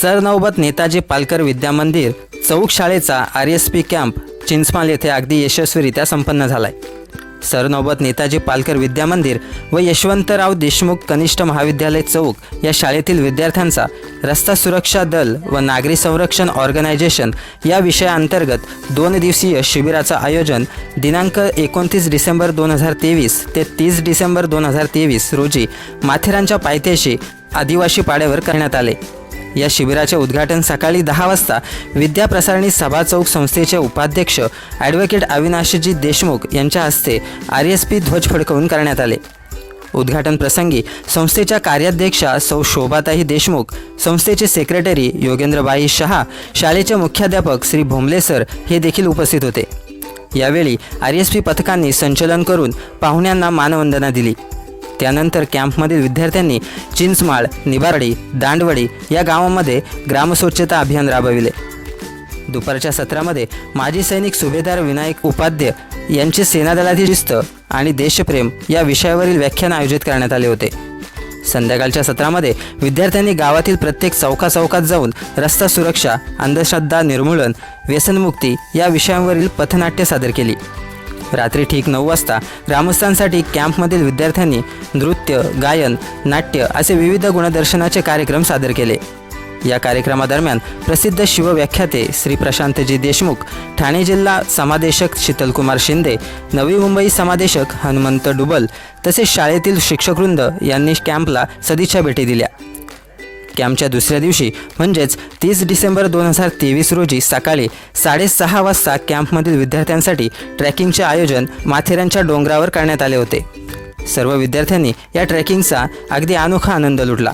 सरनौबत नेताजी पालकर विद्यामंदिर चौक शाळेचा R S P camp Chinchmal येथे अगदी यशस्वीरित्या संपन्न झालाय. सरनौबत नेताजी पालकर विद्यामंदिर व यशवंतराव देशमुख कनिष्ठ महाविद्यालय चौक या शाळेतील विद्यार्थ्यांचा रस्ता सुरक्षा दल व नागरी संरक्षण ऑर्गनायझेशन या विषयाअंतर्गत दोन दिवसीय शिबिराचं आयोजन दिनांक एकोणतीस डिसेंबर दोन हजार तेवीस ते तीस डिसेंबर दोन हजार तेवीस रोजी माथेरानच्या पायथ्याशी आदिवासी पाड्यावर करण्यात आले. या शिबिराचे उद्घाटन सकाळी दहा वाजता विद्याप्रसारणी सभा चौक संस्थेचे उपाध्यक्ष ॲडव्होकेट अविनाशजी देशमुख यांच्या हस्ते आर एस पी ध्वज फडकवून करण्यात आले. उद्घाटन प्रसंगी संस्थेच्या कार्याध्यक्षा सौ शोभाताई देशमुख संस्थेचे सेक्रेटरी योगेंद्रबाई शहा शाळेचे मुख्याध्यापक श्री भोमले सर हे देखील उपस्थित होते. यावेळी आर एस पी पथकांनी संचलन करून पाहुण्यांना मानवंदना दिली. त्यानंतर कॅम्पमधील विद्यार्थ्यांनी चिंचमाळ निबारडी दांडवडी या गावामध्ये ग्रामस्वच्छता अभियान राबविले. दुपारच्या सत्रामध्ये माजी सैनिक सुभेदार विनायक उपाध्य यांचे सेनादलातील शिस्त आणि देशप्रेम या विषयावरील व्याख्यान आयोजित करण्यात आले होते. संध्याकाळच्या सत्रामध्ये विद्यार्थ्यांनी गावातील प्रत्येक चौका चौकात जाऊन रस्ता सुरक्षा अंधश्रद्धा निर्मूलन व्यसनमुक्ती या विषयांवरील पथनाट्य सादर केली. रात्री ठीक नऊ वाजता ग्रामस्थांसाठी कॅम्पमधील विद्यार्थ्यांनी नृत्य गायन नाट्य असे विविध गुणदर्शनाचे कार्यक्रम सादर केले. या कार्यक्रमादरम्यान प्रसिद्ध शिवव्याख्याते श्री प्रशांतजी देशमुख ठाणे जिल्हा समादेशक शीतलकुमार शिंदे नवी मुंबई समादेशक हनुमंत डुबल तसेच शाळेतील शिक्षकवृंद यांनी कॅम्पला सदिच्छा भेटी दिल्या. कॅम्पच्या दुसऱ्या दिवशी म्हणजेच तीस डिसेंबर दोन हजार तेवीस रोजी सकाळी साडेसहा वाजता कॅम्पमधील विद्यार्थ्यांसाठी ट्रेकिंगचे आयोजन माथेरानच्या डोंगरावर करण्यात आले होते. सर्व विद्यार्थ्यांनी या ट्रेकिंगचा अगदी अनोखा आनंद लुटला.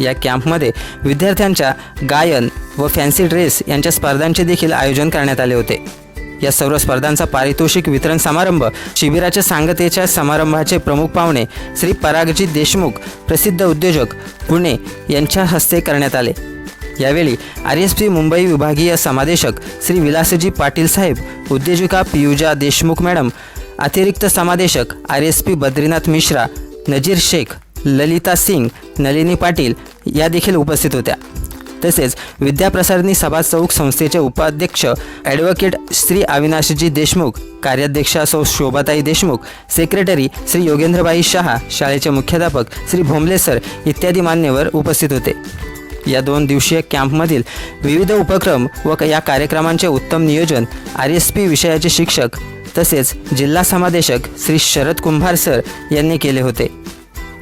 या कॅम्पमध्ये विद्यार्थ्यांच्या गायन व फॅन्सी ड्रेस यांच्या स्पर्धांचे देखील आयोजन करण्यात आले होते. या सर्व स्पर्धांचा पारितोषिक वितरण समारंभ शिबिराच्या सांगतेच्या समारंभाचे प्रमुख पाहुणे श्री परागजी देशमुख प्रसिद्ध उद्योजक पुणे यांच्या हस्ते करण्यात आले. यावेळी आर एस पी मुंबई विभागीय समादेशक श्री विलासजी पाटील साहेब उद्योजिका पियुजा देशमुख मॅडम अतिरिक्त समादेशक R S P Badrinath Mishra Nazir Shaikh Lalita Singh Nalini Patil या देखील उपस्थित होत्या. तसेच विद्याप्रसारणी सभा चौक संस्थेचे उपाध्यक्ष ॲडव्होकेट श्री अविनाशजी देशमुख कार्याध्यक्षा सौ शोभाताई देशमुख सेक्रेटरी श्री योगेंद्रबाई शहा शाळेचे मुख्याध्यापक श्री भोमले सर इत्यादी मान्यवर उपस्थित होते. या दोन दिवसीय कॅम्पमधील विविध उपक्रम व या कार्यक्रमांचे उत्तम नियोजन आर एस पी विषयाचे शिक्षक तसेच जिल्हा समादेशक श्री शरद कुंभार सर यांनी केले होते.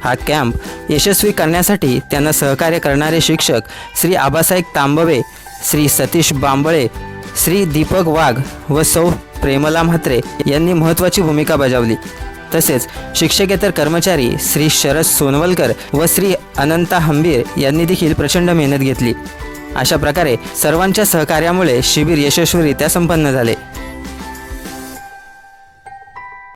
हा कॅम्प यशस्वी करण्यासाठी त्यांना सहकार्य करणारे शिक्षक श्री आबासाहेब तांबवे श्री सतीश बांबळे श्री दीपक वाघ व सौ प्रेमला म्हात्रे यांनी महत्त्वाची भूमिका बजावली. तसेच शिक्षकेतर कर्मचारी श्री शरद सोनवलकर व श्री अनंता हंबीर यांनी देखील प्रचंड मेहनत घेतली. अशा प्रकारे सर्वांच्या सहकार्यामुळे शिबिर यशस्वीरित्या संपन्न झाले.